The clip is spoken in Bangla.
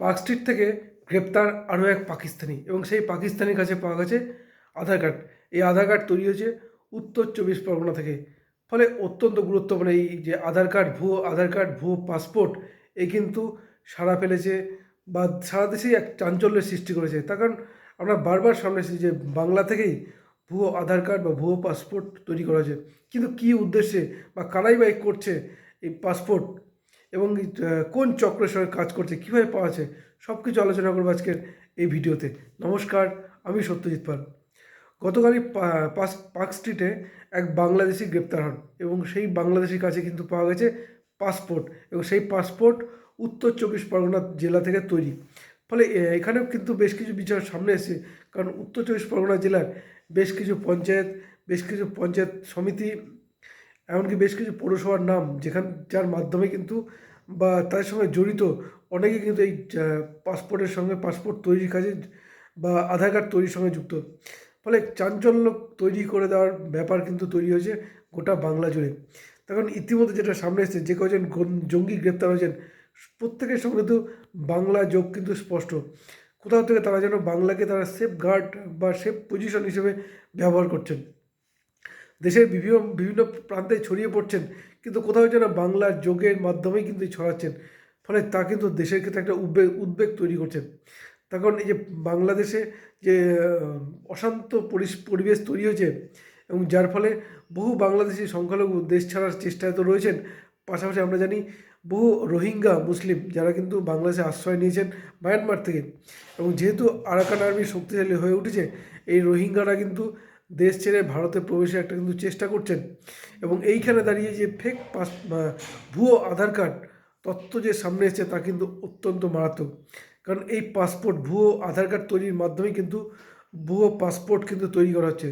পার্ক স্ট্রিট থেকে গ্রেপ্তার আরও এক পাকিস্তানি এবং সেই পাকিস্তানির কাছে পাওয়া গেছে আধার কার্ড। এই আধার কার্ড তৈরি হয়েছে উত্তর চব্বিশ পরগনা থেকে। ফলে অত্যন্ত গুরুত্বপূর্ণ এই যে আধার কার্ড, ভুয়ো আধার কার্ড, ভুয়ো পাসপোর্ট এই কিন্তু সারা ফেলেছে বা সারা দেশেই এক চাঞ্চল্যের সৃষ্টি করেছে। তার কারণ আমরা বারবার সামনে এসেছি যে বাংলা থেকেই ভুয়ো আধার কার্ড বা ভুয়ো পাসপোর্ট তৈরি করা হয়েছে। কিন্তু কী উদ্দেশ্যে বা কারাই বা করছে এই পাসপোর্ট? এবং কোন চক্রের সঙ্গে কাজ করছে, কীভাবে পাওয়া আছে সব কিছু আলোচনা করব আজকের এই ভিডিওতে। নমস্কার, আমি সত্যজিৎ পাল। গতকালই পাস, পার্ক স্ট্রিটে এক বাংলাদেশি গ্রেপ্তার হন এবং সেই বাংলাদেশির কাছে কিন্তু পাওয়া গেছে পাসপোর্ট এবং সেই পাসপোর্ট উত্তর চব্বিশ পরগনা জেলা থেকে তৈরি। ফলে এখানেও কিন্তু বেশ কিছু বিচার সামনে এসেছে, কারণ উত্তর চব্বিশ পরগনা জেলার বেশ কিছু পঞ্চায়েত, বেশ কিছু পঞ্চায়েত সমিতি এমনকি বেশ কিছু পৌরসভার নাম যেখান, যার মাধ্যমে কিন্তু বা তাদের সঙ্গে জড়িত অনেকে কিন্তু এই পাসপোর্টের সঙ্গে পাসপোর্ট তৈরির কাজে বা আধার কার্ড তৈরির সঙ্গে যুক্ত। ফলে চাঞ্চল্য তৈরি করে দেওয়ার ব্যাপার কিন্তু তৈরি হয়েছে গোটা বাংলা জুড়ে। তখন ইতিমধ্যে যেটা সামনে এসেছে, যে কজন জঙ্গি গ্রেপ্তার হয়েছেন, প্রত্যেকের সঙ্গে কিন্তু বাংলা যোগ কিন্তু স্পষ্ট। কোথাও থেকে তারা যেন বাংলাকে তারা সেফ গার্ড বা সেফ পজিশন হিসেবে ব্যবহার করছেন। দেশের বিভিন্ন বিভিন্ন প্রান্তে ছড়িয়ে পড়ছেন, কিন্তু কোথাও যেন বাংলার যোগের মাধ্যমেই কিন্তু ছড়াচ্ছেন। ফলে তা কিন্তু দেশের ক্ষেত্রে একটা উদ্বেগ উদ্বেগ তৈরি করছেন। তার কারণ এই যে বাংলাদেশে যে অশান্ত পরিবেশ তৈরি হয়েছে এবং যার ফলে বহু বাংলাদেশি সংখ্যালঘু দেশ ছাড়ার চেষ্টায় তো রয়েছেন, পাশাপাশি আমরা জানি বহু রোহিঙ্গা মুসলিম যারা কিন্তু বাংলাদেশে আশ্রয় নিয়েছেন মায়ানমার থেকে। এবং যেহেতু আরাকান আর্মি শক্তিশালী হয়ে উঠেছে, এই রোহিঙ্গারা কিন্তু দেশ ছেড়ে ভারতে প্রবেশের একটা কিন্তু চেষ্টা করছেন। এবং এইখানে দাঁড়িয়ে যে ফেক পাস ভুয়ো আধার কার্ড তথ্য যে সামনে এসছে তা কিন্তু অত্যন্ত মারাত্মক। কারণ এই পাসপোর্ট ভুয়ো আধার কার্ড তৈরির মাধ্যমেই কিন্তু ভুয়ো পাসপোর্ট কিন্তু তৈরি করা হচ্ছে।